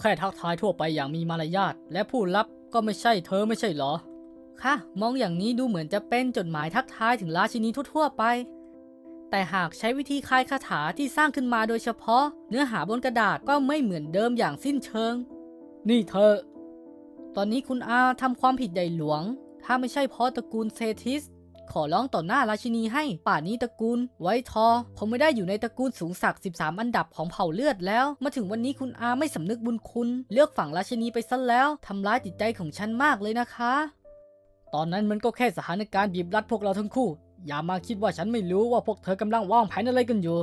แค่ทักทายทั่วไปอย่างมีมารยาทและผู้รับก็ไม่ใช่เธอไม่ใช่หรอ ค่ะ มองอย่างนี้ดูเหมือนจะเป็นจดหมายทักทายถึงราชินีทั่วๆไป แต่หากใช้วิธีคลายคาถาที่สร้างขึ้นมาโดยเฉพาะ เนื้อหาบนกระดาษก็ไม่เหมือนเดิมอย่างสิ้นเชิง นี่เธอ ตอนนี้คุณอาทำความผิดใหญ่หลวง ถ้าไม่ใช่เพราะตระกูลเซทิส ขอร้องต่อหน้าราชินีให้ ป่านนี้ตระกูล ไวท์ทอคงไม่ได้อยู่ในตระกูลสูงศักดิ์13 อันดับของเผ่าเลือดแล้ว มาถึงวันนี้คุณอาไม่สำนึกบุญคุณ เลือกฝั่งราชินีไปซะแล้วทำร้ายจิตใจของฉันมากเลยนะคะ ตอนนั้นมันก็แค่สถานการณ์บีบรัดพวกเราทั้งคู่ อย่ามาคิดว่าฉันไม่รู้ว่าพวกเธอกำลังวางแผนอะไรกันอยู่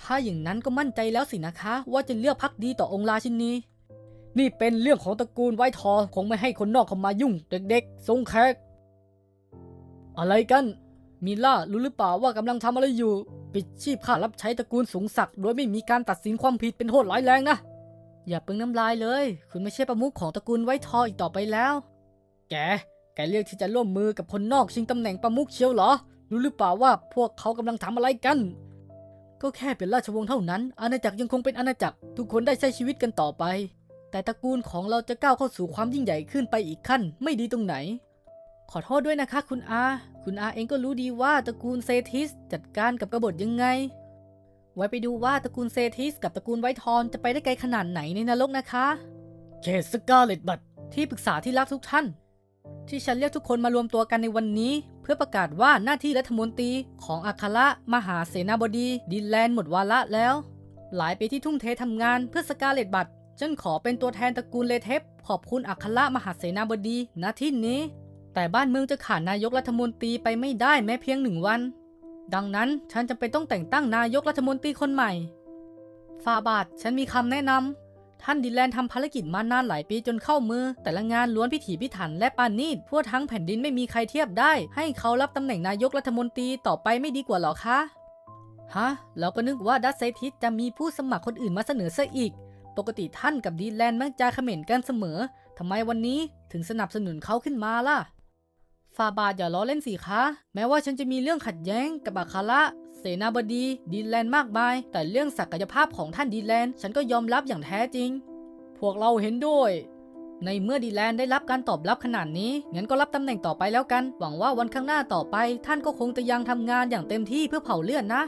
ถ้าอย่างนั้นก็มั่นใจแล้วสินะคะ ว่าจะเลือกพักดีต่อองค์ราชินีนี่เป็นเรื่องของตระกูลไวท์ทอคงไม่ให้คนนอกเข้ามายุ่ง เด็กๆทรงแขก อะไรกันมิล่ารู้หรือเปล่าว่ากำลังทำอะไรอยู่ ปิดชีพข้ารับใช้ตระกูลสูงศักดิ์โดยไม่มีการตัดสินความผิดเป็นโทษร้ายแรงนะ อย่าเปิงน้ำลายเลย คุณไม่ใช่ประมุขของตระกูลไวท์ทออีกต่อไปแล้ว แก แกเลือกที่จะร่วมมือกับคนนอกชิงตำแหน่งประมุขเชียวเหรอ รู้หรือเปล่าว่าพวกเขากำลังทำอะไรกัน ก็แค่เป็นราชวงศ์เท่านั้น อาณาจักรยังคงเป็นอาณาจักร ทุกคนได้ใช้ชีวิตกันต่อไป แต่ตระกูลของเราจะก้าวเข้าสู่ความยิ่งใหญ่ขึ้นไปอีกขั้น ไม่ดีตรงไหน ขอโทษด้วยนะคะคุณอา คุณอาเองก็รู้ดีว่าตระกูลเซทิสจัดการกับกบฏยังไง ไว้ไปดูว่าตระกูลเซทิสกับตระกูลไวท์ทอนจะไปได้ไกลขนาดไหนในนรกนะคะ เคสกาเลตบัตที่ปรึกษาที่รักทุกท่าน ที่ฉันเรียกทุกคนมารวมตัวกันในวันนี้ เพื่อประกาศว่าหน้าที่รัฐมนตรีของอัครมหาเสนาบดีดินแลนด์หมดวาระแล้ว หลายปีที่ทุ่มเททำงานเพื่อสกาเลตบัตฉันขอเป็นตัวแทนตระกูลเลเทปขอบคุณอัครมหาเสนาบดีณที่นี้ แต่บ้านเมืองจะขาดนายกรัฐมนตรีไปไม่ได้แม้เพียงหนึ่งวัน ดังนั้นฉันจำเป็นต้องแต่งตั้งนายกรัฐมนตรีคนใหม่ฟาบาทฉันมีคำแนะนำท่านดินแลนทำภารกิจมานานหลายปีจนเข้ามือ แต่ละงานล้วนพิถีพิถันและปานนีตพวกทั้งแผ่นดินไม่มีใครเทียบได้ ให้เขารับตำแหน่งนายกรัฐมนตรีต่อไปไม่ดีกว่าหรอคะฮะเราก็นึกว่าดัซเซทิสจะมีผู้สมัครคนอื่นมาเสนอซะอีก ปกติท่านกับดีแลนด์มักจะเขม่นกันเสมอทำไมวันนี้ถึงสนับสนุนเขาขึ้นมาล่ะ ฟาบาทอย่าล้อเล่นสิคะ แม้ว่าฉันจะมีเรื่องขัดแย้งกับอัคาระเสนาบดีดีแลนด์มากมาย แต่เรื่องศักยภาพของท่านดีแลนด์ฉันก็ยอมรับอย่างแท้จริง พวกเราเห็นด้วย ในเมื่อดีแลนด์ได้รับการตอบรับขนาดนี้งั้นก็รับตำแหน่งต่อไปแล้วกัน หวังว่าวันข้างหน้าต่อไป ท่านก็คงจะยังทำงานอย่างเต็มที่เพื่อเผาเลือดนะ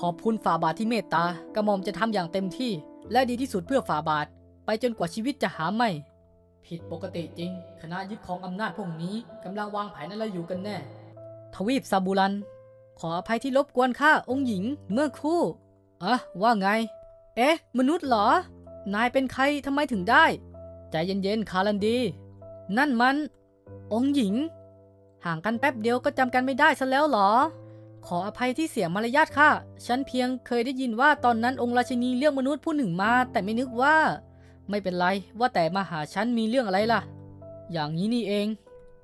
ขอบคุณฝ่าบาทที่เมตตากระหม่อมจะทำอย่างเต็มที่ และดีที่สุดเพื่อฝ่าบาท ไปจนกว่าชีวิตจะหาไม่ ผิดปกติจริง คณะยึดของอำนาจพวกนี้กำลังวางแผนอะไรอยู่กันแน่ ทวีปซาบูรัน ขออภัยที่รบกวนข้าองค์หญิงเมื่อครู่อะว่าไง เอ๊ะ มนุษย์เหรอ นายเป็นใครทำไมถึงได้ ใจเย็นๆ คารันดี นั่นมัน องค์หญิง ห่างกันแป๊บเดียวก็จำกันไม่ได้ซะแล้วเหรอ ขออภัยที่เสียมารยาทค่ะ ฉันเพียงเคยได้ยินว่าตอนนั้นองค์ราชินีเลือกมนุษย์ผู้หนึ่งมา แต่ไม่นึกว่า ไม่เป็นไร ว่าแต่มาหาฉันมีเรื่องอะไรล่ะ อย่างนี้นี่เอง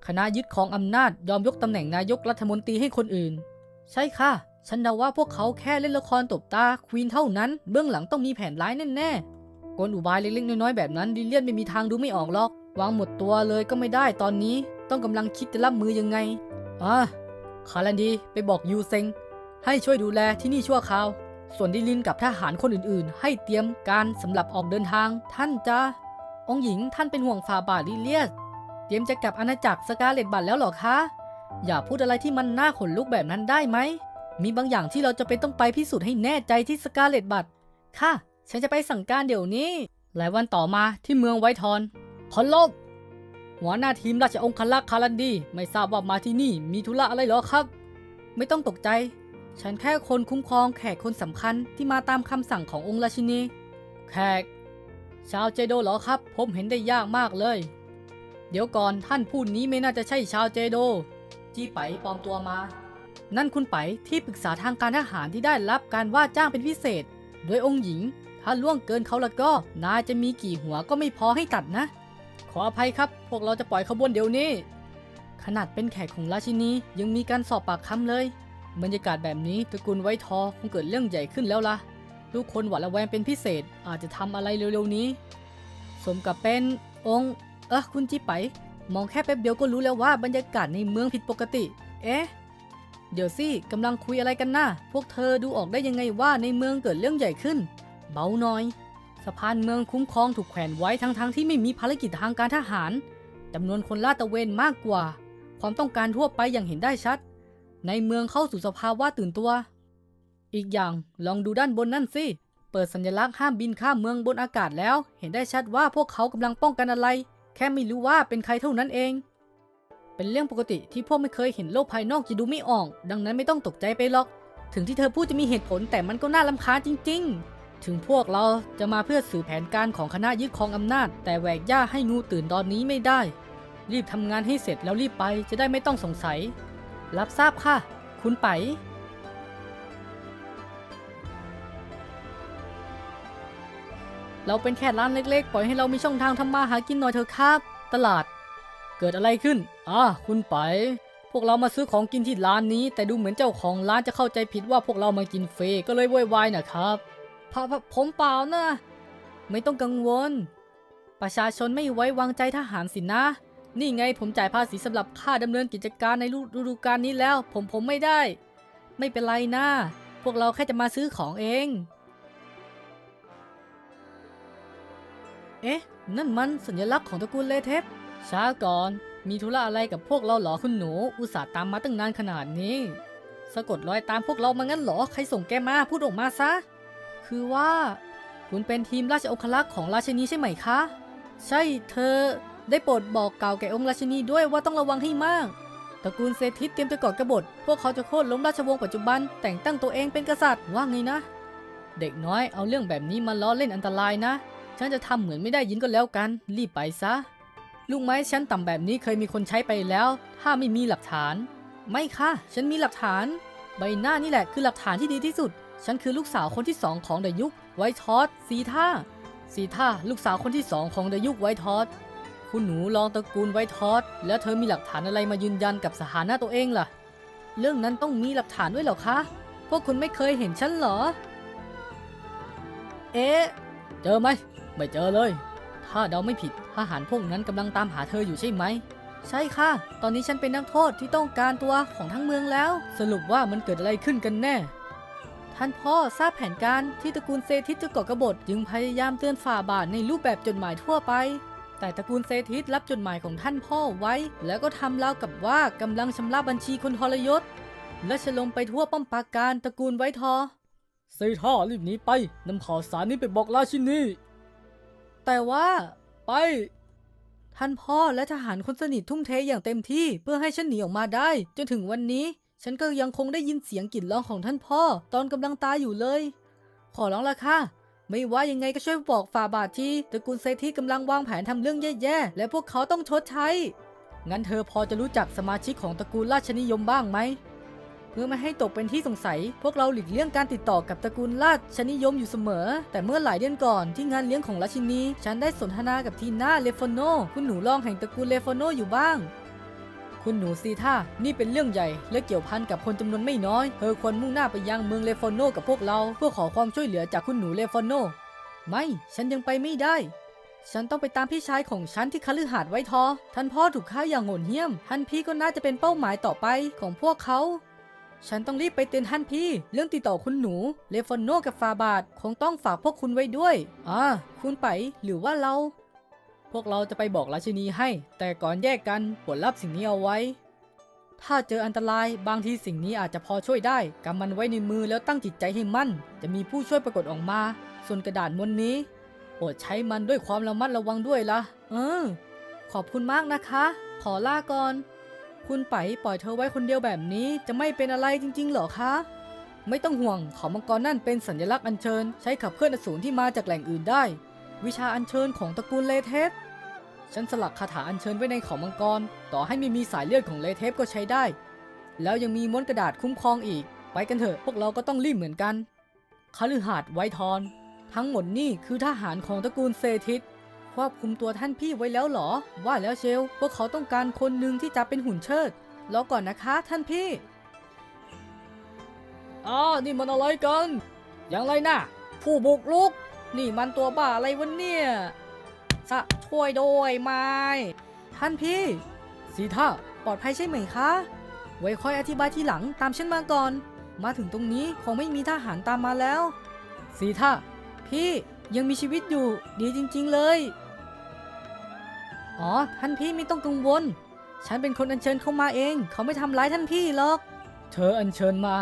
คณะยึดของอำนาจยอมยกตำแหน่งนายกรัฐมนตรีให้คนอื่น ใช่ค่ะ ฉันเดาว่าพวกเขาแค่เล่นละครตบตาควีนเท่านั้น เบื้องหลังต้องมีแผนร้ายแน่ๆกลอุบายเล็กๆน้อยๆแบบนั้นดิเลียนไม่มีทางดูไม่ออกหรอก วางหมดตัวเลยก็ไม่ได้ตอนนี้ ต้องกำลังคิดจะรับมือยังไงอะคารันดีไปบอกยูเซงให้ช่วยดูแลที่นี่ชั่วคราว ส่วนดิลินกับทหารคนอื่นๆ ให้เตรียมการสำหรับออกเดินทาง ท่านจะองหญิงท่านเป็นห่วงฝ่าบาทลิเลียสเตรียมจะกลับอาณาจักรสกาเลตบัตแล้วหรอคะ อย่าพูดอะไรที่มันน่าขนลุกแบบนั้นได้ไหม มีบางอย่างที่เราจะเป็นต้องไปพิสูจน์ให้แน่ใจที่สกาเลตบัตค่ะ ฉันจะไปสั่งการเดี๋ยวนี้ หลายวันต่อมาที่เมืองไวทอนขอลบ หัวหน้าทีมราชองคลักษ์คารันดี ไม่ทราบว่ามาที่นี่มีธุระอะไรหรอครับ ไม่ต้องตกใจ ฉันแค่คนคุ้มครองแขกคนสำคัญที่มาตามคำสั่งขององค์ราชินี แขก ชาวเจโดเหรอครับ ผมเห็นได้ยากมากเลย เดี๋ยวก่อนท่านผู้นี้ไม่น่าจะใช่ชาวเจโด จี้ไปปลอมตัวมา นั่นคุณไปที่ปรึกษาทางการทหารที่ได้รับการว่าจ้างเป็นพิเศษ โดยองค์หญิง ถ้าล่วงเกินเขาแล้วก็นายจะมีกี่หัวก็ไม่พอให้ตัดนะ ขออภัยครับ พวกเราจะปล่อยขบวนเดี๋ยวนี้ ขนาดเป็นแขกของราชินียังมีการสอบปากคำเลย บรรยากาศแบบนี้ตระกูลไวท์ทอคงเกิดเรื่องใหญ่ขึ้นแล้วล่ะทุกคนหวาดระแวงเป็นพิเศษอาจจะทำอะไรเร็วๆนี้ สมกับเป็นองค์เออคุณจิไป มองแค่แป๊บเดียวก็รู้แล้วว่าบรรยากาศในเมืองผิดปกติ เอ๊ะ เดี๋ยวสิกำลังคุยอะไรกันนะพวกเธอดูออกได้ยังไงว่าในเมืองเกิดเรื่องใหญ่ขึ้น เบาหน่อยสะพานเมืองคุ้มครองถูกแขวนไว้ทั้งๆที่ไม่มีภารกิจทางการทหารจำนวนคนลาดตระเวนมากกว่า ความต้องการทั่วไปอย่างเห็นได้ชัด ในเมืองเข้าสู่สภาวะตื่นตัว อีกอย่างลองดูด้านบนนั่นสิ เปิดสัญลักษณ์ห้ามบินข้ามเมืองบนอากาศแล้ว เห็นได้ชัดว่าพวกเขากำลังป้องกันอะไร แค่ไม่รู้ว่าเป็นใครเท่านั้นเอง เป็นเรื่องปกติที่พวกไม่เคยเห็นโลกภายนอกจะดูไม่ออก ดังนั้นไม่ต้องตกใจไปหรอก ถึงที่เธอพูดจะมีเหตุผลแต่มันก็น่าลำคาญจริง ๆถึงพวกเราจะมาเพื่อสื่อแผนการของคณะยึดครองอำนาจ แต่แหวกย่าให้งูตื่นตอนนี้ไม่ได้ รีบทำงานให้เสร็จแล้วรีบไปจะได้ไม่ต้องสงสัย รับทราบค่ะ คุณไป เราเป็นแค่ร้านเล็กๆ ปล่อยให้เรามีช่องทางทำมาหากินหน่อยเถอะครับ ตลาด เกิดอะไรขึ้นอ่าคุณไป พวกเรามาซื้อของกินที่ร้านนี้ แต่ดูเหมือนเจ้าของร้านจะเข้าใจผิดว่าพวกเรามากินเฟรีก็เลยโวยวายนะครับพพผมเปล่านะ ไม่ต้องกังวล ประชาชนไม่ไว้วางใจทหารสินะ นี่ไงผมจ่ายภาษีสำหรับค่าดำเนินกิจการในฤดูกาลนี้แล้ว ผมผมไม่ได้ ไม่เป็นไรนะพวกเราแค่จะมาซื้อของเอง เอ๊ะ นั่นมันสัญลักษณ์ของตระกูลเลเทปช้าก่อน มีธุระอะไรกับพวกเราหรอคุณหนู อุตส่าห์ตามมาตั้งนานขนาดนี้ สะกดรอยตามพวกเรามางั้นหรอ ใครส่งแกมา พูดออกมาซะ คือว่า คุณเป็นทีมราชองครักษ์ของราชินีใช่ไหมคะ ใช่เธอ ได้โปรดบอกกล่าวแก่องค์ราชินีด้วยว่าต้องระวังให้มาก ตระกูลเซทิสเตรียมจะก่อกบฏ พวกเขาจะโค่นล้มราชวงศ์ปัจจุบัน แต่งตั้งตัวเองเป็นกษัตริย์ว่าไงนะ เด็กน้อยเอาเรื่องแบบนี้มาล้อเล่นอันตรายนะ ฉันจะทำเหมือนไม่ได้ยินก็แล้วกัน รีบไปซะ ลูกไม้ชั้นต่ำแบบนี้เคยมีคนใช้ไปแล้ว ถ้าไม่มีหลักฐาน ไม่ค่ะ ฉันมีหลักฐาน ใบหน้านี่แหละคือหลักฐานที่ดีที่สุด ฉันคือลูกสาวคนที่สองของเดยุคไวท์ทอสซีท่าซีท่าลูกสาวคนที่สองของเดยุคไวท์ทอส คุณหนูลองตระกูลไวท์ทอสแล้วเธอมีหลักฐานอะไรมายืนยันกับสถานะตัวเองล่ะ เรื่องนั้นต้องมีหลักฐานด้วยเหรอคะ พวกคุณไม่เคยเห็นฉันเหรอ เอ๊ะ เจอไหม ไม่เจอเลย ถ้าเดาไม่ผิดทหารพวกนั้นกำลังตามหาเธออยู่ใช่ไหม ใช่ค่ะ ตอนนี้ฉันเป็นนักโทษที่ต้องการตัวของทั้งเมืองแล้ว สรุปว่ามันเกิดอะไรขึ้นกันแน่ท่านพ่อทราบแผนการที่ตระกูลเซทิสจะก่อกบฏ จึงพยายามเตือนฝ่าบาทในรูปแบบจดหมายทั่วไป แต่ตระกูลเซทิสรับจดหมายของท่านพ่อไว้ แล้วก็ทำราวกับว่ากำลังชำระบัญชีคนทรยศ และฉลมไปทั่วป้อมปราการตระกูลไว้ทอ เซท่ารีบหนีไปนำข่าวสารนี้ไปบอกราชินีแต่ว่าไป ท่านพ่อและทหารคนสนิททุ่มเทอย่างเต็มที่เพื่อให้ฉันหนีออกมาได้ จนถึงวันนี้ ฉันก็ยังคงได้ยินเสียงกลิ่นร้องของท่านพ่อ ตอนกำลังตายอยู่เลย ขอร้องละค่ะ ไม่ว่ายังไงก็ช่วยบอกฝ่าบาทที่ตระกูลเซที่กำลังวางแผนทำเรื่องแย่ๆ และพวกเขาต้องชดใช้ งั้นเธอพอจะรู้จักสมาชิกของตระกูลราชนิยมบ้างไหม เพื่อไม่ให้ตกเป็นที่สงสัย พวกเราหลีกเลี่ยงการติดต่อกับตระกูลราชนิยมอยู่เสมอ แต่เมื่อหลายเดือนก่อนที่งานเลี้ยงของราชินี ฉันได้สนทนากับทีน่าเลฟโนคุณหนูรองแห่งตระกูลเลฟโนอยู่บ้าง คุณหนูซีท่านี่เป็นเรื่องใหญ่ และเกี่ยวพันกับคนจำนวนไม่น้อย เธอควรมุ่งหน้าไปยังเมืองเลฟโนกับพวกเรา เพื่อขอความช่วยเหลือจากคุณหนูเลฟโน ไม่ ฉันยังไปไม่ได้ ฉันต้องไปตามพี่ชายของฉันที่คฤหาสน์ไว้ทอ ท่านพ่อถูกฆ่าอย่างโหดเหี้ยม ท่านพี่ก็น่าจะเป็นเป้าหมายต่อไปของพวกเขาฉันต้องรีบไปเตือนท่านพี่ เรื่องติดต่อคุณหนู เลฟอนโนกับฟาบาทคงต้องฝากพวกคุณไว้ด้วย อ่า คุณไปหรือว่าเรา พวกเราจะไปบอกราชินีให้ แต่ก่อนแยกกันปวดรับสิ่งนี้เอาไว้ ถ้าเจออันตรายบางทีสิ่งนี้อาจจะพอช่วยได้กำมันไว้ในมือแล้วตั้งจิตใจให้มั่น จะมีผู้ช่วยปรากฏออกมา ส่วนกระดาษมวนนี้โปรดใช้มันด้วยความระมัดระวังด้วยล่ะ เออ ขอบคุณมากนะคะ ขอลาก่อน คุณไปปล่อยเธอไว้คนเดียวแบบนี้จะไม่เป็นอะไรจริงๆเหรอคะ ไม่ต้องห่วงเขามังกรนั่นเป็นสัญลักษณ์อัญเชิญ ใช้ขับเคลื่อนอสูรที่มาจากแหล่งอื่นได้ วิชาอัญเชิญของตระกูลเลเทปฉันสลักคาถาอัญเชิญไว้ในเขามังกร ต่อให้ไม่มีสายเลือดของเลเทปก็ใช้ได้ แล้วยังมีม้วนกระดาษคุ้มครองอีก ไปกันเถอะพวกเราก็ต้องรีบเหมือนกันคฤหาสน์ไวทอน ทั้งหมดนี่คือทหารของตระกูลเซทิสควบคุมตัวท่านพี่ไว้แล้วเหรอ ว่าแล้วเชลพวกเขาต้องการคนหนึ่งที่จะเป็นหุ่นเชิดรอก่อนนะคะท่านพี่อ้านี่มันอะไรกัน อย่างไรนะผู้บุกลุก นี่มันตัวบ้าอะไรวะเนี่ยสะช่วยโดยไหมท่านพี่ สีท่าปลอดภัยใช่ไหมคะ ไว้ค่อยอธิบายทีหลังตามฉันมาก่อน มาถึงตรงนี้คงไม่มีทหารตามมาแล้ว สีท่าพี่ยังมีชีวิตอยู่ดีจริง ๆเลย อ๋อ ท่านพี่ไม่ต้องกังวล ฉันเป็นคนอัญเชิญเขามาเอง เขาไม่ทำร้ายท่านพี่หรอก เธออัญเชิญมา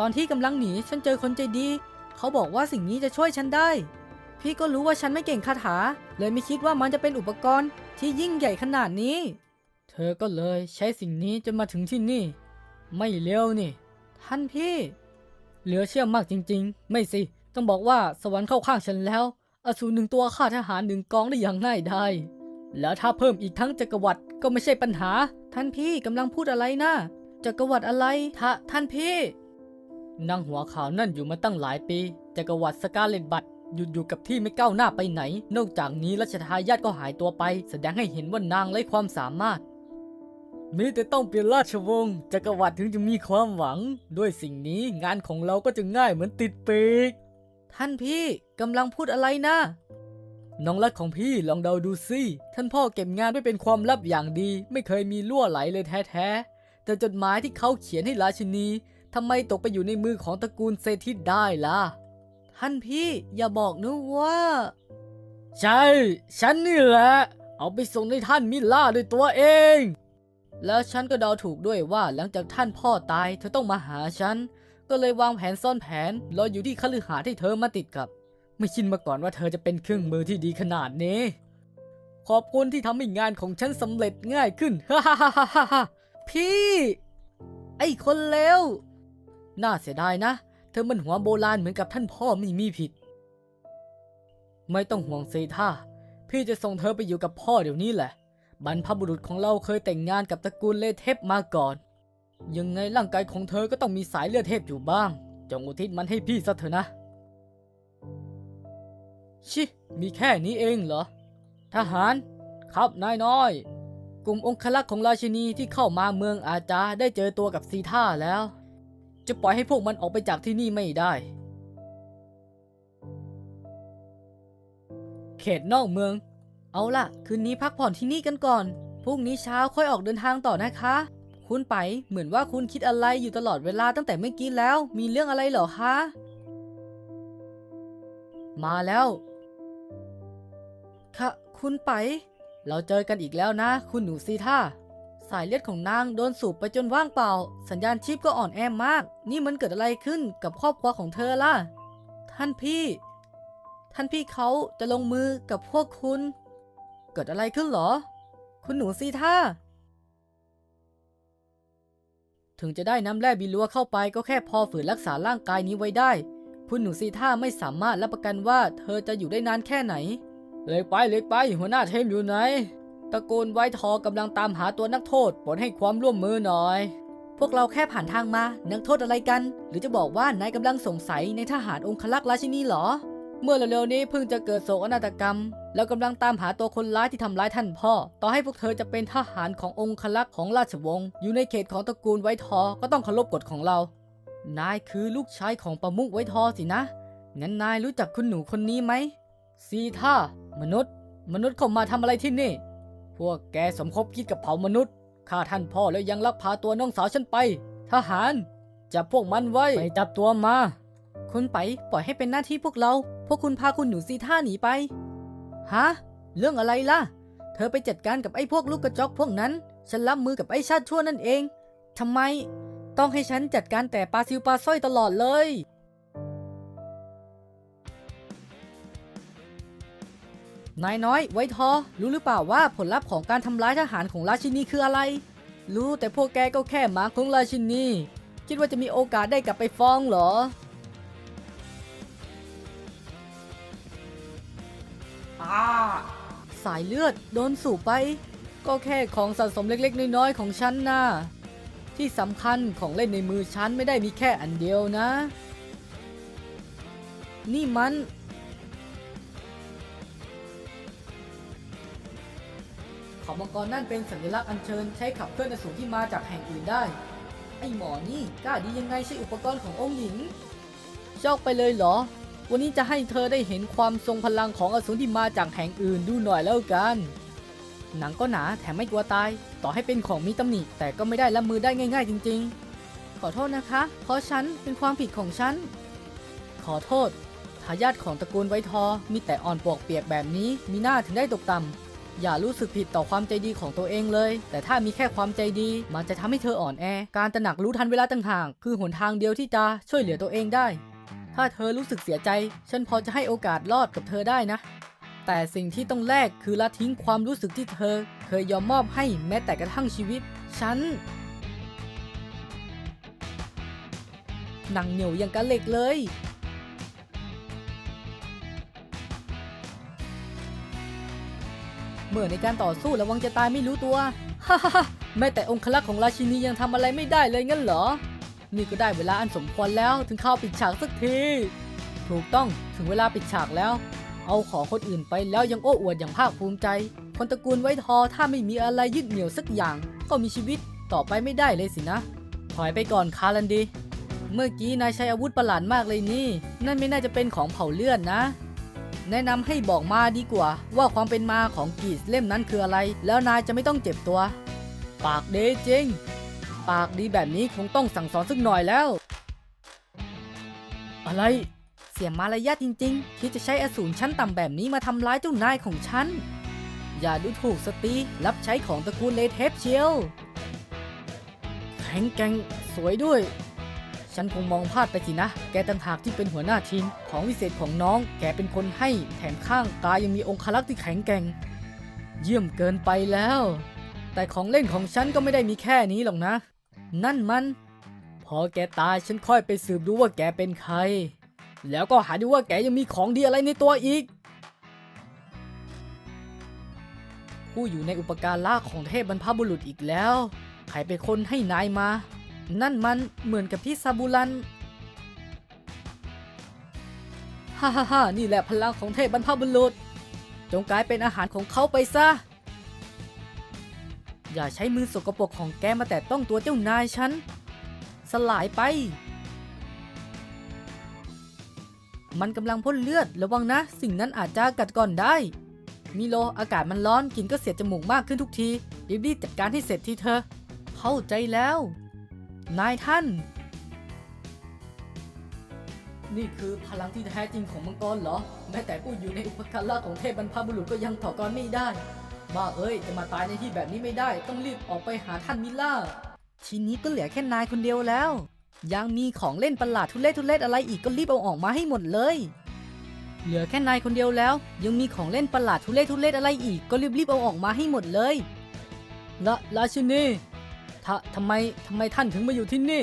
ตอนที่กำลังหนีฉันเจอคนใจดี เขาบอกว่าสิ่งนี้จะช่วยฉันได้ พี่ก็รู้ว่าฉันไม่เก่งคาถา เลยไม่คิดว่ามันจะเป็นอุปกรณ์ที่ยิ่งใหญ่ขนาดนี้ เธอก็เลยใช้สิ่งนี้จนมาถึงที่นี่ ไม่เร็วนี่ ท่านพี่ เหลือเชื่อมากจริง ๆ ไม่สิ ต้องบอกว่าสวรรค์เข้าข้างฉันแล้ว อสูรหนึ่งตัวฆ่าทหารหนึ่งกองได้อย่างง่ายได้แล้วถ้าเพิ่มอีกทั้งจักรวรรดิก็ไม่ใช่ปัญหา ท่านพี่กำลังพูดอะไรนะจักรวรรดิอะไรท่าท่านพี่ นั่งหัวขาวนั่นอยู่มาตั้งหลายปีจักรวรรดิสกาเลตบัตหยุดอยู่กับที่ไม่ก้าวหน้าไปไหน นอกจากนี้รัชทายาทก็หายตัวไป แสดงให้เห็นว่านางไร้ความสามารถมีแต่ต้องเปลี่ยนราชวงศ์จักรวรรดิถึงจะมีความหวัง ด้วยสิ่งนี้งานของเราก็จะง่ายเหมือนติดปีก ท่านพี่กำลังพูดอะไรนะ น้องรักของพี่ลองเดาดูสิท่านพ่อเก็บงานไว้เป็นความลับอย่างดี ไม่เคยมีรั่วไหลเลยแท้ๆแต่จดหมายที่เขาเขียนให้ราชินี ทำไมตกไปอยู่ในมือของตระกูลเซธิตได้ล่ะ ท่านพี่อย่าบอกนะว่า ใช่ ฉันนี่แหละ เอาไปส่งให้ท่านมิลล่าด้วยตัวเอง แล้วฉันก็เดาถูกด้วยว่าหลังจากท่านพ่อตายเธอต้องมาหาฉัน ก็เลยวางแผนซ่อนแผนรออยู่ที่คฤหาสน์ให้เธอมาติดกับ ไม่คิดมาก่อนว่าเธอจะเป็นเครื่องมือที่ดีขนาดนี้ ขอบคุณที่ทำให้งานของฉันสำเร็จง่ายขึ้น ฮ่าฮ่าฮ่าฮ่าฮ่าพี่ ไอ้คนเลว น่าเสียดายนะ เธอมันหัวโบราณเหมือนกับท่านพ่อไม่มีผิด ไม่ต้องห่วงเซท่า พี่จะส่งเธอไปอยู่กับพ่อเดี๋ยวนี้แหละ บรรพบุรุษของเราเคยแต่งงานกับตระกูลเลเทพมาก่อน ยังไงร่างกายของเธอก็ต้องมีสายเลือดเทพอยู่บ้าง จงอุทิศมันให้พี่ซะเถอะนะ ชิ มีแค่นี้เองเหรอ ทหาร ครับนายน้อยกลุ่มองคลักษ์ของราชินีที่เข้ามาเมืองอาจาได้เจอตัวกับซีท่าแล้ว จะปล่อยให้พวกมันออกไปจากที่นี่ไม่ได้ เขตนอกเมือง เอาล่ะ คืนนี้พักผ่อนที่นี่กันก่อน พรุ่งนี้เช้าค่อยออกเดินทางต่อนะคะ คุณไปเหมือนว่าคุณคิดอะไรอยู่ตลอดเวลาตั้งแต่เมื่อกี้แล้ว มีเรื่องอะไรเหรอคะ มาแล้ว ค่ะ คุณไป เราเจอกันอีกแล้วนะ คุณหนูซีท่าายเลือดของนางโดนสูบไปจนว่างเปล่า สัญญาณชีพก็อ่อนแอมาก นี่มันเกิดอะไรขึ้นกับครอบครัวของเธอล่ะ ท่านพี่ ท่านพี่เขาจะลงมือกับพวกคุณ เกิดอะไรขึ้นเหรอ คุณหนูซีท่า ถึงจะได้น้ำแร่บิลัวเข้าไปก็แค่พอฝืนรักษาร่างกายนี้ไว้ได้คุณหนูซีท่าไม่สามารถรับประกันว่า เธอจะอยู่ได้นานแค่ไหน เล็กไปเล็กไปหัวหน้าเทมอยู่ไหน ตระกูลไวท์ทอกำลังตามหาตัวนักโทษโปรดให้ความร่วมมือหน่อย พวกเราแค่ผ่านทางมา นักโทษอะไรกัน หรือจะบอกว่านายกำลังสงสัยในทหารองคลักษ์ราชินีเหรอ เมื่อเร็วๆนี้เพิ่งจะเกิดโศกนาฏกรรม แล้วกำลังตามหาตัวคนร้ายที่ทำร้ายท่านพ่อ ต่อให้พวกเธอจะเป็นทหารขององคลักษ์ของราชวงศ์อยู่ในเขตของตระกูลไวท์ทอก็ต้องเคารพกฎของเรา นายคือลูกชายของประมุขไวท์ทอสินะ งั้นนายรู้จักคุณหนูคนนี้ไหมซีท่ามนุษย์ มนุษย์เข้ามาทำอะไรที่นี่ พวกแกสมคบคิดกับเผ่ามนุษย์ฆ่าท่านพ่อแล้วยังลักพาตัวน้องสาวฉันไป ทหาร จับพวกมันไว้ ไปจับตัวมา คุณไปปล่อยให้เป็นหน้าที่พวกเรา พวกคุณพาคุณหนูซีท่าหนีไป ฮะ เรื่องอะไรล่ะ เธอไปจัดการกับไอ้พวกลูกกระจอกพวกนั้น ฉันรับมือกับไอ้ชาติชั่วนั่นเอง ทำไม ต้องให้ฉันจัดการแต่ปลาซิวปลาสร้อยตลอดเลย นายน้อย ไว้ทอ รู้หรือเปล่าว่าผลลัพธ์ของการทำร้ายทหารของราชินีคืออะไร รู้แต่พวกแกก็แค่หมาของราชินี คิดว่าจะมีโอกาสได้กลับไปฟ้องเหรอ สายเลือดโดนสูบไป ก็แค่ของสะสมเล็กๆ น้อยๆ ของฉันนะที่สำคัญของเล่นในมือฉันไม่ได้มีแค่อันเดียวนะ นี่มัน เขามังกรนั่นเป็นสัญลักษณ์อัญเชิญใช้ขับเคลื่อนอสูรที่มาจากแห่งอื่นได้ ไอ้หมอนี่กล้าดียังไงใช้อุปกรณ์ขององค์หญิงชอกไปเลยเหรอ วันนี้จะให้เธอได้เห็นความทรงพลังของอสูรที่มาจากแห่งอื่นดูหน่อยแล้วกัน หนังก็หนาแถมไม่กลัวตาย ต่อให้เป็นของมีตำหนิแต่ก็ไม่ได้ละมือได้ง่าย ๆ จริง ๆ ขอโทษนะคะ เพราะฉันเป็นความผิดของฉัน ขอโทษททายาทของตระกูลไวทอมีแต่อ่อนปวกเปียกแบบนี้มีหน้าถึงได้ตกต่ำ อย่ารู้สึกผิดต่อความใจดีของตัวเองเลย แต่ถ้ามีแค่ความใจดี มันจะทำให้เธออ่อนแอ การตระหนักรู้ทันเวลาต่างหากคือหนทางเดียวที่จะช่วยเหลือตัวเองได้ ถ้าเธอรู้สึกเสียใจ ฉันพอจะให้โอกาสรอดกับเธอได้นะ แต่สิ่งที่ต้องแลกคือละทิ้งความรู้สึกที่เธอ เคยยอมมอบให้แม้แต่กระทั่งชีวิต ฉันหนังเหนียวอย่างกะเหล็กเลย เมื่อในการต่อสู้ระวังจะตายไม่รู้ตัว ฮ่าฮ่าฮ่าแม้แต่องคลักษ์ของราชินียังทำอะไรไม่ได้เลยงั้นเหรอ นี่ก็ได้เวลาอันสมควรแล้วถึงเข้าปิดฉากสักที ถูกต้องถึงเวลาปิดฉากแล้ว เอาของคนอื่นไปแล้วยังโอ้อวดอย่างภาคภูมิใจ คนตระกูลไว้ทอถ้าไม่มีอะไรยึดเหนี่ยวสักอย่าง ก็มีชีวิตต่อไปไม่ได้เลยสินะ ถอยไปก่อนคารันดี เมื่อกี้นายใช้อาวุธประหลาดมากเลยนี่ นั่นไม่น่าจะเป็นของเผ่าเลื่อนนะ แนะนำให้บอกมาดีกว่า ว่าความเป็นมาของกีดเล่มนั้นคืออะไร แล้วนายจะไม่ต้องเจ็บตัว ปากเดจริง ปากดีแบบนี้คงต้องสั่งสอนสักหน่อยแล้ว อะไร เสียมารยาทจริง ๆ ที่จะใช้อสูรชั้นต่ำแบบนี้มาทำร้ายเจ้านายของฉัน อย่าดูถูกสตีรับใช้ของตระกูลเลเทปเชียวแข็งแกร่งสวยด้วย ฉันคงมองพลาดไปสินะ แกต่างหากที่เป็นหัวหน้าทีม ของวิเศษของน้อง แกเป็นคนให้แถมข้างกายยังมีองคลักษ์ที่แข็งแกร่ง เยี่ยมเกินไปแล้ว แต่ของเล่นของฉันก็ไม่ได้มีแค่นี้หรอกนะ นั่นมัน พอแกตายฉันค่อยไปสืบดูว่าแกเป็นใคร แล้วก็หาดูว่าแกยังมีของดีอะไรในตัวอีก ผู้อยู่ในอุปการะของเทพบรรพบุรุษอีกแล้ว ใครเป็นคนให้นายมา นั่นมันเหมือนกับพี่ซาบูรัน ฮ่าฮ่าฮ่านี่แหละพลังของเทพบรรพบุรุษ จงกลายเป็นอาหารของเขาไปซะ อย่าใช้มือสกปรกของแกมาแต่ต้องตัวเจ้านายฉัน สลายไป มันกำลังพ่นเลือด ระวังนะ สิ่งนั้นอาจจะกัดก่อนได้ มิโล อากาศมันร้อน กินก็เสียจมูกมากขึ้นทุกที รีบๆจัดการให้เสร็จทีเธอ เข้าใจแล้ว นายท่าน นี่คือพลังที่แท้จริงของมังกรเหรอ แม้แต่ผู้อยู่ในอุปการะของเทพบรรพบุรุษก็ยังถอดกรไม่ได้ บ้าเอ้ย จะมาตายในที่แบบนี้ไม่ได้ ต้องรีบออกไปหาท่านมิล่า ทีนี้ก็เหลือแค่นายคนเดียวแล้ว ยังมีของเล่นประหลาดทุเล่ทุเล่อะไรอีกก็รีบเอาออกมาให้หมดเลย เหลือแค่นายคนเดียวแล้ว ยังมีของเล่นประหลาดทุเล่ทุเล่อะไรอีกก็รีบๆเอาออกมาให้หมดเลยละราชินี ทะทำไมทำไมท่านถึงมาอยู่ที่นี่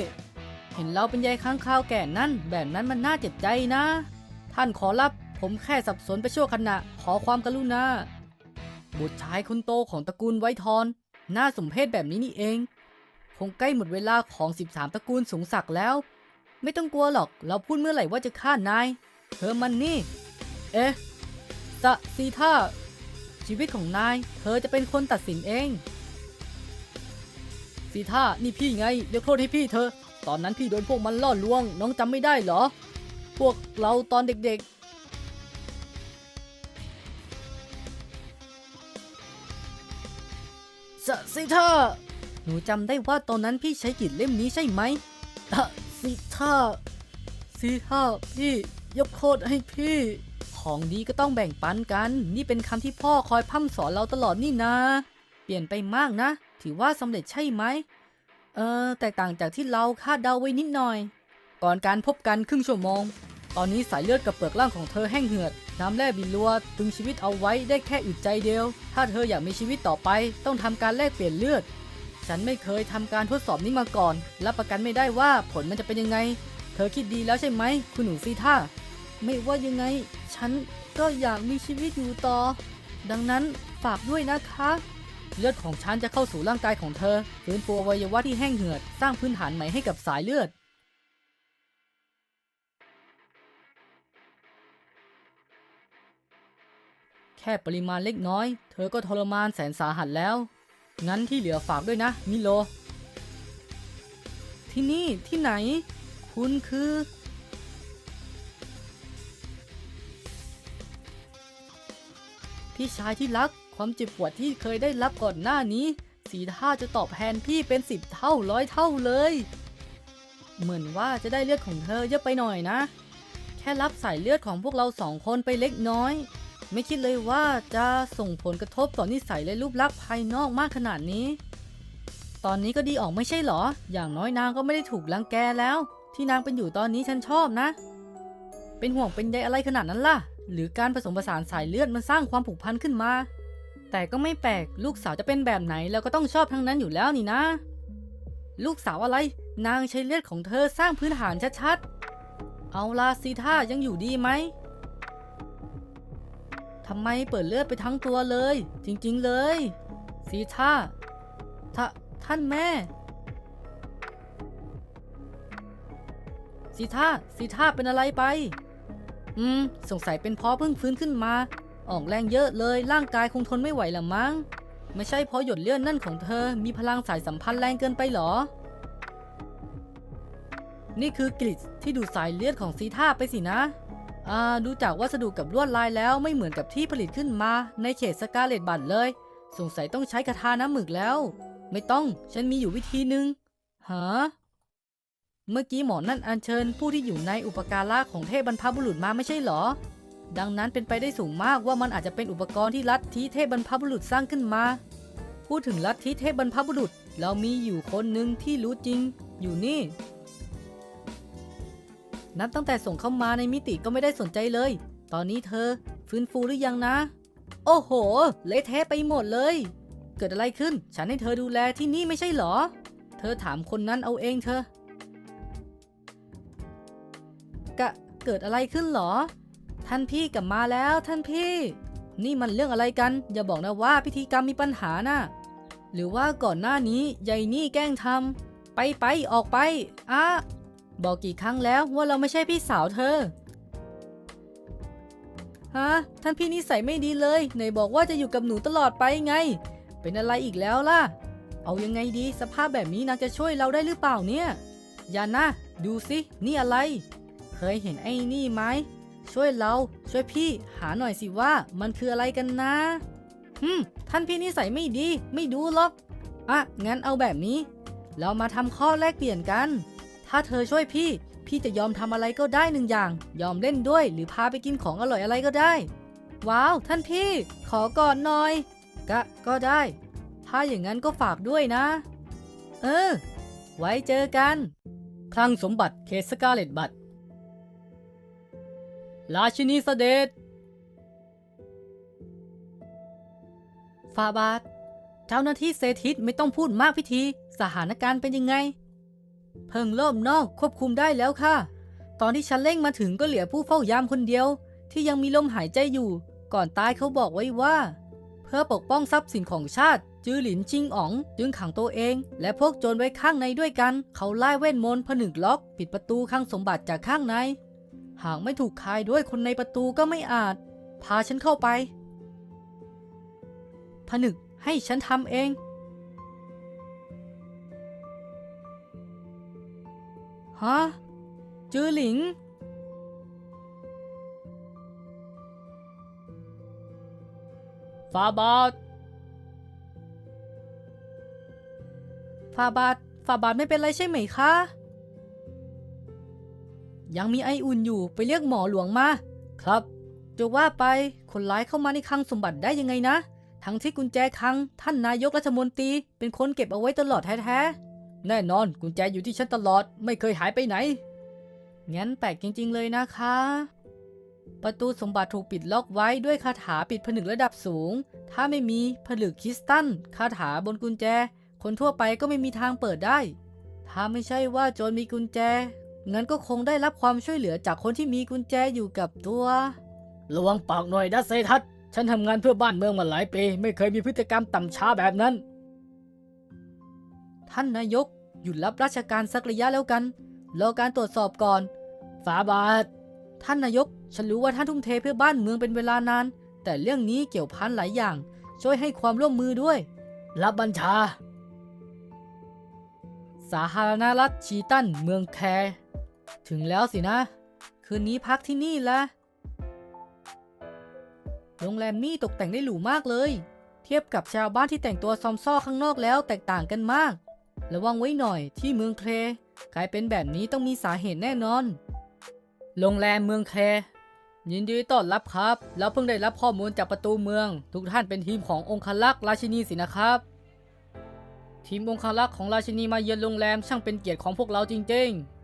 เห็นเราเป็นยายค้างคาวแก่นั่น แบบนั้นมันน่าเจ็บใจนะ ท่านขอรับ ผมแค่สับสนไปชั่วขณะ ขอความกรุณา บุตรชายคนโตของตระกูลไวทอนน่าสมเพชแบบนี้นี่เอง คงใกล้หมดเวลาของ 13 ตระกูลสูงศักดิ์แล้ว ไม่ต้องกลัวหรอก เราพูดเมื่อไหร่ว่าจะฆ่านาย เธอมันนี่ เอ๊ะสะซีท่าชีวิตของนาย เธอจะเป็นคนตัดสินเอง ซีท่านี่พี่ไง เดี๋ยกโทษให้พี่เธอ ตอนนั้นพี่โดนพวกมันล่อลวง น้องจำไม่ได้เหรอ พวกเราตอนเด็กๆสซีท่าหนูจำได้ว่าตอนนั้นพี่ใช้กรีดเล่มนี้ใช่ไหมซีท่าซีท่าพี่ยกโทษให้พี่ ของดีก็ต้องแบ่งปันกัน นี่เป็นคำที่พ่อคอยพร่ำสอนเราตลอดนี่นะ เปลี่ยนไปมากนะ ถือว่าสำเร็จใช่ไหม เออ แตกต่างจากที่เราคาดเดาไว้นิดหน่อย ก่อนการพบกันครึ่งชั่วโมง ตอนนี้สายเลือดกับเปลือกร่างของเธอแห้งเหือด น้ำแร่บินรัวตึงชีวิตเอาไว้ได้แค่อึดใจเดียว ถ้าเธออยากมีชีวิตต่อไป ต้องทำการแลกเปลี่ยนเลือด ฉันไม่เคยทำการทดสอบนี้มาก่อน รับประกันไม่ได้ว่าผลมันจะเป็นยังไง เธอคิดดีแล้วใช่ไหม คุณหนูซีท่า ไม่ว่ายังไง ฉันก็อยากมีชีวิตอยู่ต่อ ดังนั้นฝากด้วยนะคะ เลือดของฉันจะเข้าสู่ร่างกายของเธอฟื้นฟูอวัยวะที่แห้งเหือด สร้างพื้นฐานใหม่ให้กับสายเลือด แค่ปริมาณเล็กน้อย เธอก็ทรมานแสนสาหัสแล้ว งั้นที่เหลือฝากด้วยนะ มิโล ที่นี่ที่ไหน คุณคือพี่ชายที่รัก ความเจ็บปวดที่เคยได้รับก่อนหน้านี้ สีท่าจะตอบแทนพี่เป็นสิบเท่าร้อยเท่าเลย เหมือนว่าจะได้เลือดของเธอเยอะไปหน่อยนะ แค่รับสายเลือดของพวกเราสองคนไปเล็กน้อย ไม่คิดเลยว่าจะส่งผลกระทบต่อนิสัยและรูปลักษณ์ภายนอกมากขนาดนี้ ตอนนี้ก็ดีออกไม่ใช่หรอ อย่างน้อยนางก็ไม่ได้ถูกลังแกแล้ว ที่นางเป็นอยู่ตอนนี้ฉันชอบนะ เป็นห่วงเป็นใยอะไรขนาดนั้นล่ะ หรือการผสมผสานสายเลือดมันสร้างความผูกพันขึ้นมา แต่ก็ไม่แปลกลูกสาวจะเป็นแบบไหนแล้วก็ต้องชอบทั้งนั้นอยู่แล้วนี่นะ ลูกสาวอะไร นางใช้เลือดของเธอสร้างพื้นฐานชัดๆ เอาลาซีท่ายังอยู่ดีไหมทำไมเปิดเลือดไปทั้งตัวเลย จริงๆเลย ซีท่าท่าท่านแม่ ซีท่าซีท่าเป็นอะไรไป อืม สงสัยเป็นเพราะเพิ่งฟื้นขึ้นมา ออกแรงเยอะเลยร่างกายคงทนไม่ไหวละมั้ง ไม่ใช่เพราะหยดเลือดนั่นของเธอมีพลังสายสัมพันธ์แรงเกินไปหรอ นี่คือกริดที่ดูดสายเลือดของซีท่าไปสินะ อ่าดูจากวัสดุกับลวดลายแล้วไม่เหมือนกับที่ผลิตขึ้นมาในเขตสกาเลตบัตเลย สงสัยต้องใช้กระทาน้ำหมึกแล้ว ไม่ต้องฉันมีอยู่วิธีหนึ่งฮะเมื่อกี้หมอนั่นอัญเชิญผู้ที่อยู่ในอุปการะของเทพบรรพบุรุษมาไม่ใช่หรอ ดังนั้นเป็นไปได้สูงมากว่ามันอาจจะเป็นอุปกรณ์ที่ลัทธิเทพบรรพบุรุษสร้างขึ้นมา พูดถึงลัทธิเทพบรรพบุรุษ เรามีอยู่คนหนึ่งที่รู้จริง อยู่นี่ นับตั้งแต่ส่งเข้ามาในมิติก็ไม่ได้สนใจเลย ตอนนี้เธอ ฟื้นฟูหรือยังนะ โอ้โห เละเทะไปหมดเลย เกิดอะไรขึ้น ฉันให้เธอดูแลที่นี่ไม่ใช่เหรอ เธอถามคนนั้นเอาเองเธอกะเกิดอะไรขึ้นเหรอ ท่านพี่กลับมาแล้วท่านพี่ นี่มันเรื่องอะไรกัน อย่าบอกนะว่าพิธีกรรมมีปัญหานะ่ะหรือว่าก่อนหน้านี้ยายนี่แกล้งทำไปไปออกไปอะบอกกี่ครั้งแล้วว่าเราไม่ใช่พี่สาวเธอฮะท่านพี่นิสัยไม่ดีเลยไหนบอกว่าจะอยู่กับหนูตลอดไปไง เป็นอะไรอีกแล้วล่ะ เอายังไงดีสภาพแบบนี้นางจะช่วยเราได้หรือเปล่าเนี่ยอย่านะดูสินี่อะไร เคยเห็นไอ้นี่ไหม ช่วยเราช่วยพี่หาหน่อยสิว่ามันคืออะไรกันนะฮึมท่านพี่นิสัยไม่ดีไม่ดูหรอก อะ งั้นเอาแบบนี้ เรามาทำข้อแลกเปลี่ยนกัน ถ้าเธอช่วยพี่ พี่จะยอมทำอะไรก็ได้หนึ่งอย่าง ยอมเล่นด้วย หรือพาไปกินของอร่อยอะไรก็ได้ ว้าว ท่านพี่ ขอกอนหน่อย ก็ก็ได้ ถ้าอย่างนั้นก็ฝากด้วยนะ เออ ไว้เจอกัน คลังสมบัติเคสกาเลตบัตร ราชินีเสด็จฟาบาทเจ้าหน้าที่เซทิสไม่ต้องพูดมากพิธี สถานการณ์เป็นยังไง เพิ่งรอบนอกควบคุมได้แล้วค่ะ ตอนที่ฉันเร่งมาถึงก็เหลือผู้เฝ้ายามคนเดียว ที่ยังมีลมหายใจอยู่ ก่อนตายเขาบอกไว้ว่า เพื่อปกป้องทรัพย์สินของชาติ จือหลินชิงอ๋อง จึงขังตัวเอง และพวกโจรไว้ข้างในด้วยกัน เขาไล่เวทมนต์ผนึกล็อก ปิดประตูข้างสมบัติจากข้างใน หากไม่ถูกคายด้วยคนในประตูก็ไม่อาจ พาฉันเข้าไป ผนึกให้ฉันทำเอง ฮะ จือหลิง ฟาบาทฟาบาทฟาบาทไม่เป็นไรใช่ไหมคะ ยังมีไออุ่นอยู่ไปเรียกหมอหลวงมา ครับจะว่าไปคนร้ายเข้ามาในคลังสมบัติได้ยังไงนะ ทั้งที่กุญแจคลังท่านนายกรัฐมนตรีเป็นคนเก็บเอาไว้ตลอดแท้ๆ แน่นอนกุญแจอยู่ที่ฉันตลอดไม่เคยหายไปไหน งั้นแปลกจริง ๆ เลยนะคะ ประตูสมบัติถูกปิดล็อกไว้ด้วยคาถาปิดผนึกระดับสูง ถ้าไม่มีผลึกคริสตัลคาถาบนกุญแจ คนทั่วไปก็ไม่มีทางเปิดได้ ถ้าไม่ใช่ว่าโจรมีกุญแจ งั้นก็คงได้รับความช่วยเหลือจากคนที่มีกุญแจอยู่กับตัว ระวังปากหน่อยนะเซทัศฉันทำงานเพื่อบ้านเมืองมาหลายปี ไม่เคยมีพฤติกรรมต่ำช้าแบบนั้น ท่านนายก หยุดรับราชการสักระยะแล้วกัน รอการตรวจสอบก่อน ฝาบาท ท่านนายก ฉันรู้ว่าท่านทุ่มเทเพื่อบ้านเมืองเป็นเวลานาน แต่เรื่องนี้เกี่ยวพันหลายอย่าง ช่วยให้ความร่วมมือด้วย รับบัญชา สาธารณรัฐชีตัน เมืองแคร์ ถึงแล้วสินะ คืนนี้พักที่นี่ละโรงแรมนี่ตกแต่งได้หรูมากเลย เทียบกับชาวบ้านที่แต่งตัวซอมซ่อข้างนอกแล้วแตกต่างกันมาก ระวังไว้หน่อยที่เมืองเคลกลายเป็นแบบนี้ต้องมีสาเหตุแน่นอน โรงแรมเมืองแคลยินดีต้อนรับครับแล้วเพิ่งได้รับข้อมูลจากประตูเมือง ทุกท่านเป็นทีมขององคลักษ์ราชินีสินะครับ ทีมองคลักษ์ของราชินีมาเยือนโรงแรมช่างเป็นเกียรติของพวกเราจริง ๆ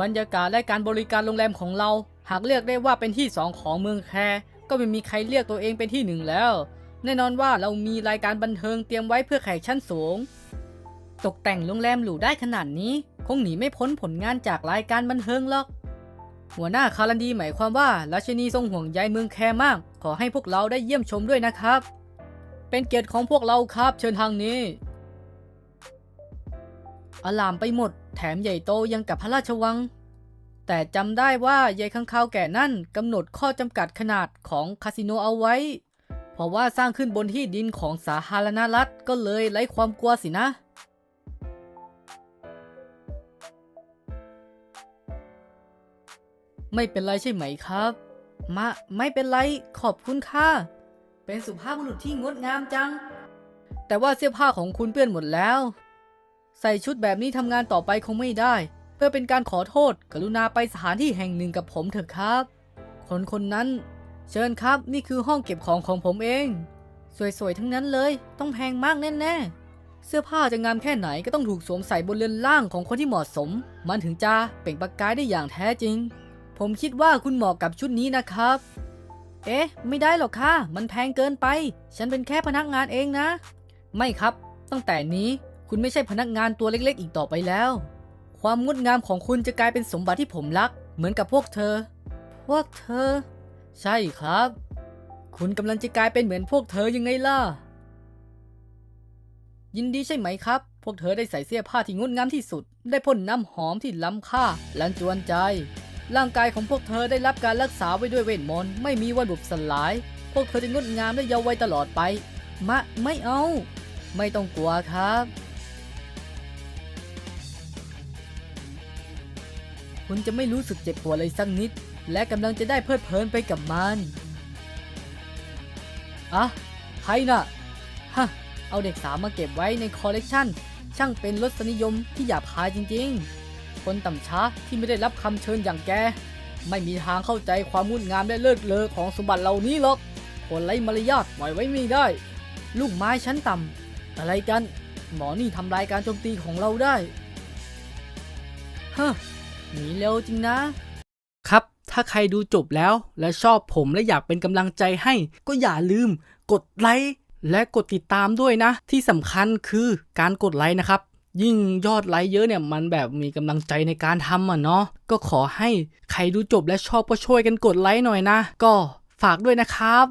บรรยากาศและการบริการโรงแรมของเรา หากเรียกได้ว่าเป็นที่สองของเมืองแคก็ไม่มีใครเรียกตัวเองเป็นที่หนึ่งแล้ว แน่นอนว่าเรามีรายการบันเทิงเตรียมไว้เพื่อแขกชั้นสูง ตกแต่งโรงแรมหรูได้ขนาดนี้ คงหนีไม่พ้นผลงานจากรายการบันเทิงหรอก หัวหน้าคารันดีหมายความว่าราชินีทรงห่วงใยเมืองแคมาก ขอให้พวกเราได้เยี่ยมชมด้วยนะครับ เป็นเกียรติของพวกเราครับเชิญทางนี้อลามไปหมด แถมใหญ่โตยังกับพระราชวัง แต่จำได้ว่ายายข้างคาวแก่นั่นกำหนดข้อจำกัดขนาดของคาสิโนเอาไว้ เพราะว่าสร้างขึ้นบนที่ดินของสาธารณรัฐก็เลยไร้ความกลัวสินะ ไม่เป็นไรใช่ไหมครับมาไม่เป็นไรขอบคุณค่ะ เป็นสุภาพบุรุษที่งดงามจัง แต่ว่าเสื้อผ้าของคุณเปื้อนหมดแล้ว ใส่ชุดแบบนี้ทำงานต่อไปคงไม่ได้ เพื่อเป็นการขอโทษ กรุณาไปสถานที่แห่งหนึ่งกับผมเถอะครับ คนคนนั้น เชิญครับนี่คือห้องเก็บของของผมเอง สวยๆทั้งนั้นเลย ต้องแพงมากแน่ๆ เสื้อผ้าจะงามแค่ไหนก็ต้องถูกสวมใส่บนเรือนร่างของคนที่เหมาะสม มันถึงจะเปล่งประกายได้อย่างแท้จริง ผมคิดว่าคุณเหมาะกับชุดนี้นะครับ เอ๊ะ ไม่ได้หรอกค่ะ มันแพงเกินไป ฉันเป็นแค่พนักงานเองนะ ไม่ครับ ตั้งแต่นี้ คุณไม่ใช่พนักงานตัวเล็กๆ อีกต่อไปแล้ว ความงดงามของคุณจะกลายเป็นสมบัติที่ผมรัก เหมือนกับพวกเธอ พวกเธอ ใช่ครับ คุณกำลังจะกลายเป็นเหมือนพวกเธอยังไงล่ะ ยินดีใช่ไหมครับ พวกเธอได้ใส่เสื้อผ้าที่งดงามที่สุด ได้พ่นน้ำหอมที่ล้ำค่าและจวนใจ ร่างกายของพวกเธอได้รับการรักษาไว้ด้วยเวทมนต์ไม่มีวันบุบสลาย พวกเธอจะงดงามและเยาว์วัยตลอดไป มะไม่เอา ไม่ต้องกลัวครับ คุณจะไม่รู้สึกเจ็บปวดเลยสักนิด และกำลังจะได้เพลิดเพลินไปกับมันอะใครน่ะฮะเอาเด็กสาวมาเก็บไว้ในคอลเลกชันช่างเป็นรสนิยมที่หยาบคายจริงๆ คนต่ำช้าที่ไม่ได้รับคำเชิญอย่างแก ไม่มีทางเข้าใจความงดงามและเลิศเลอของสมบัติเหล่านี้หรอก คนไร้มารยาทปล่อยไว้ไม่ได้ ลูกไม้ชั้นต่ำอะไรกัน หมอนี่ทำลายการโจมตีของเราได้ฮะ หนีเร็วจริงนะ ครับ ถ้าใครดูจบแล้วและชอบผมและอยากเป็นกำลังใจให้ ก็อย่าลืม กดไลค์และกดติดตามด้วยนะ ที่สำคัญคือการกดไลค์นะครับ ยิ่งยอดไลค์เยอะเนี่ยมันแบบมีกำลังใจในการทำอะเนาะก็ขอให้ใครดูจบและชอบก็ช่วยกันกดไลค์หน่อยนะ ก็ฝากด้วยนะครับ